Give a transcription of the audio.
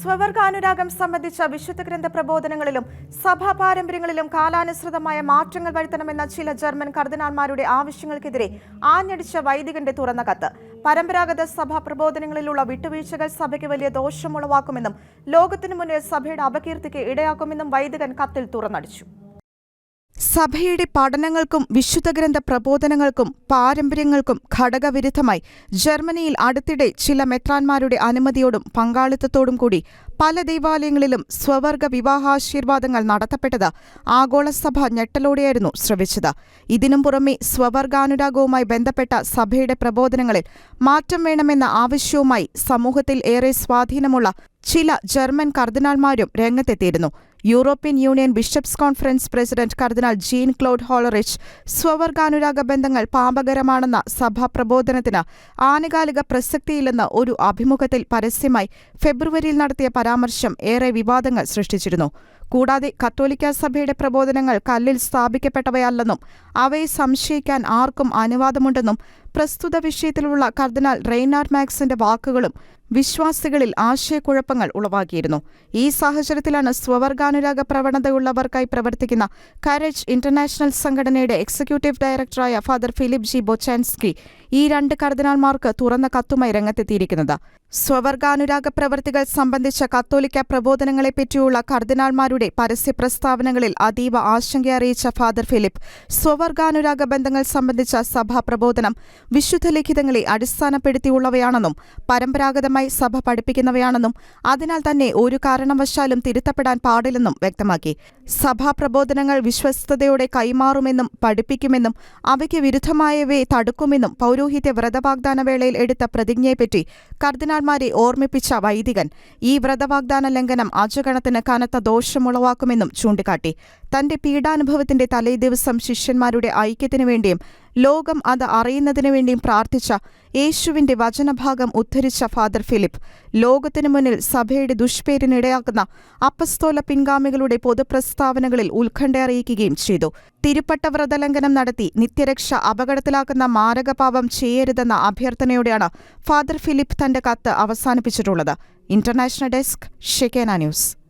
സ്വവർഗാനുരാഗം സംബന്ധിച്ച വിശുദ്ധ ഗ്രന്ഥ പ്രബോധനങ്ങളിലും സഭാ പാരമ്പര്യങ്ങളിലും കാലാനുസൃതമായ മാറ്റങ്ങൾ വരുത്തണമെന്ന ചില ജർമ്മൻ കർദിനാൾമാരുടെ ആവശ്യങ്ങൾക്കെതിരെ ആഞ്ഞടിച്ച വൈദികന്റെ തുറന്ന കത്ത്. പരമ്പരാഗത സഭാ പ്രബോധനങ്ങളിലുള്ള വിട്ടുവീഴ്ചകൾ സഭയ്ക്ക് വലിയ ദോഷമുളവാക്കുമെന്നും ലോകത്തിനു മുന്നിൽ സഭയുടെ അപകീർത്തിക്ക് ഇടയാക്കുമെന്നും വൈദികൻ കത്തിൽ തുറന്നടിച്ചു. സഭയുടെ പഠനങ്ങൾക്കും വിശുദ്ധഗ്രന്ഥ പ്രബോധനങ്ങൾക്കും പാരമ്പര്യങ്ങൾക്കും ഘടകവിരുദ്ധമായി ജർമ്മനിയിൽ അടുത്തിടെ ചില മെത്രാന്മാരുടെ അനുമതിയോടും പങ്കാളിത്തത്തോടും കൂടി പല ദേവാലയങ്ങളിലും സ്വവർഗ വിവാഹാശീർവാദങ്ങൾ നടത്തപ്പെട്ടത് ആഗോളസഭ ഞെട്ടലോടെയായിരുന്നു ശ്രവിച്ചത്. ഇതിനും പുറമെ സ്വവർഗാനുരാഗവുമായി ബന്ധപ്പെട്ട സഭയുടെ പ്രബോധനങ്ങളിൽ മാറ്റം വേണമെന്ന ആവശ്യവുമായി സമൂഹത്തിൽ ഏറെ സ്വാധീനമുള്ള ചില ജർമ്മൻ കർദിനാൾമാരും രംഗത്തെത്തിയിരുന്നു. European Union bishops conference president കർദിനാൾ ജീൻ ക്ലോഡ് ഹോളറിച്ച് സ്വവർഗാനുരാഗ ബന്ധങ്ങൾ പാപകരമാണെന്ന സഭാ പ്രബോധനത്തിന് ആനുകാലിക പ്രസക്തിയില്ലെന്ന ഒരു അഭിമുഖത്തിൽ പരസ്യമായി ഫെബ്രുവരിയിൽ നടത്തിയ പരാമർശം ഏറെ വിവാദങ്ങൾ സൃഷ്ടിച്ചിരുന്നു. കൂടാതെ കത്തോലിക്ക സഭയുടെ പ്രബോധനങ്ങൾ കല്ലിൽ സ്ഥാപിക്കപ്പെട്ടവയല്ലെന്നും അവയെ സംശയിക്കാൻ ആർക്കും അനുവാദമുണ്ടെന്നും പ്രസ്തുത വിഷയത്തിലുള്ള കർദിനാൾ റെയ്നാർഡ് മാക്സിന്റെ വാക്കുകളും വിശ്വാസികളിൽ ആശയക്കുഴപ്പങ്ങൾ ഉളവാക്കിയിരുന്നു. ഈ സാഹചര്യത്തിലാണ് സ്വവർഗാനുരാഗ പ്രവണതയുള്ളവർക്കായി പ്രവർത്തിക്കുന്ന കരേജ് ഇന്റർനാഷണൽ സംഘടനയുടെ എക്സിക്യൂട്ടീവ് ഡയറക്ടറായ ഫാദർ ഫിലിപ്പ് ജി ബൊച്ചാൻസ്കി ഈ രണ്ട് കർദിനാൾമാർക്ക് തുറന്ന കത്തുമായി രംഗത്തെത്തിയിരിക്കുന്നത്. സ്വവർഗാനുരാഗ പ്രവർത്തികൾ സംബന്ധിച്ച കത്തോലിക്ക പ്രബോധനങ്ങളെപ്പറ്റിയുള്ള കർദിനാൾമാരുടെ പരസ്യ പ്രസ്താവനകളിൽ അതീവ ആശങ്ക അറിയിച്ച ഫാദർ ഫിലിപ്പ്. സ്വവർഗാനുരാഗ ബന്ധങ്ങൾ സംബന്ധിച്ച സഭാ പ്രബോധനം വിശുദ്ധ ലിഖിതങ്ങളെ അടിസ്ഥാനപ്പെടുത്തിയുള്ളവയാണെന്നും പരമ്പരാഗതമായി സഭ പഠിപ്പിക്കുന്നവയാണെന്നും അതിനാൽ തന്നെ ഒരു കാരണവശാലും തിരുത്തപ്പെടാൻ പാടില്ലെന്നും വ്യക്തമാക്കി. സഭാ പ്രബോധനങ്ങൾ വിശ്വസ്തയോടെ കൈമാറുമെന്നും പഠിപ്പിക്കുമെന്നും അവയ്ക്ക് വിരുദ്ധമായവയെ തടുക്കുമെന്നും പൗരോഹിത്യ വ്രതവാഗ്ദാന വേളയിൽ എടുത്ത പ്രതിജ്ഞയെപ്പറ്റി കർദിനാൾമാരെ ഓർമ്മിപ്പിച്ച വൈദികൻ ഈ വ്രതവാഗ്ദാന ലംഘനം അജഗണത്തിന് കനത്ത ദോഷമുളവാക്കുമെന്നും ചൂണ്ടിക്കാട്ടി. തന്റെ പീഡാനുഭവത്തിന്റെ തലേദിവസം ശിഷ്യന്മാരുടെ ഐക്യത്തിനു വേണ്ടിയും ലോകം അത് അറിയുന്നതിനു വേണ്ടിയും പ്രാർത്ഥിച്ച യേശുവിന്റെ വചനഭാഗം ഉദ്ധരിച്ച ഫാദർ ഫിലിപ്പ്. ലോകത്തിനു മുന്നിൽ സഭയുടെ ദുഷ്പേരിനിടയാക്കുന്ന അപ്പസ്തോല പിൻഗാമികളുടെ പൊതുപ്രസ്താവനകളിൽ ഉത്കണ്ഠ അറിയിക്കുകയും ചെയ്തു. തിരുപ്പട്ട വ്രതലംഘനം നടത്തി നിത്യരക്ഷ അപകടത്തിലാക്കുന്ന മാരകപാപം ചെയ്യരുതെന്ന അഭ്യർത്ഥനയോടെയാണ് ഫാദർ ഫിലിപ്പ് തന്റെ കത്ത് അവസാനിപ്പിച്ചിട്ടുള്ളത്. International desk Shekinah news.